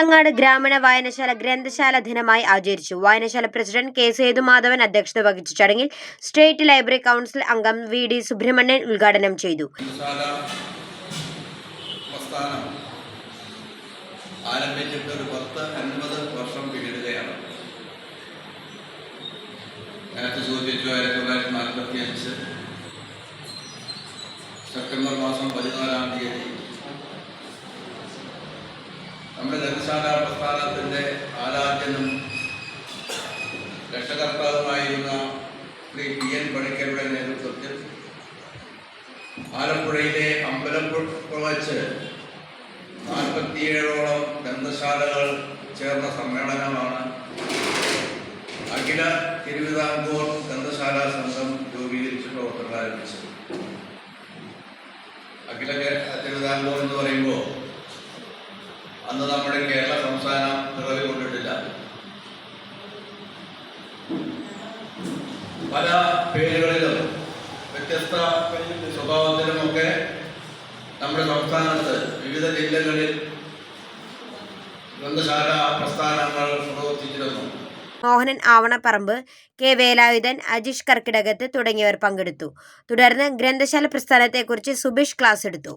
അങ്ങാട് ഗ്രാമീണ വായനശാല ഗ്രന്ഥശാല ദിനമായി ആചരിച്ചു. വായനശാല പ്രസിഡന്റ് കെ സേതുമാധവൻ അധ്യക്ഷത വഹിച്ച. ചടങ്ങിൽ സ്റ്റേറ്റ് ലൈബ്രറി കൗൺസിൽ അംഗം വി ഡി സുബ്രഹ്മണ്യൻ ഉദ്ഘാടനം ചെയ്തു. വർഷം സെപ്റ്റംബർ മാസം പതിനാലാം തീയതി ഗ്രന്ഥശാല പ്രസ്ഥാനത്തിന്റെ ആരാധ്യനും രക്ഷകർത്താവുമായിരുന്ന ശ്രീ പി എൻ പണിക്കരുടെ നേതൃത്വത്തിൽ ആലപ്പുഴയിലെ അമ്പലപ്പുഴ വച്ച് നാൽപ്പത്തിയേഴോളം ഗ്രന്ഥശാലകൾ ചേർന്ന സമ്മേളനമാണ് അഖില തിരുവിതാംകൂർ ഗ്രന്ഥശാല സംഘം രൂപീകരിച്ച് പ്രവർത്തനം ആരംഭിച്ചത്. അഖില തിരുവിതാംകൂർ എന്ന് പറയുമ്പോൾ അന്ന് നമ്മുടെ കേരള സംസ്ഥാനം നിലവിൽ കൊണ്ടിട്ടില്ല. പല പേരുകളിലും വ്യത്യസ്ത സ്വഭാവത്തിലുമൊക്കെ നമ്മുടെ സംസ്ഥാനത്ത് വിവിധ ജില്ലകളിൽ ഗ്രന്ഥശാല പ്രസ്ഥാനങ്ങൾ പ്രവർത്തിച്ചിരുന്നു മോഹനൻ ആവണപ്പറമ്പ് കെ വേലായുധൻ അജീഷ് കർക്കിടകത്ത് തുടങ്ങിയവർ പങ്കെടുത്തു. തുടർന്ന് ഗ്രന്ഥശാല പ്രസ്ഥാനത്തെക്കുറിച്ച് സുബീഷ് ക്ലാസ് എടുത്തു.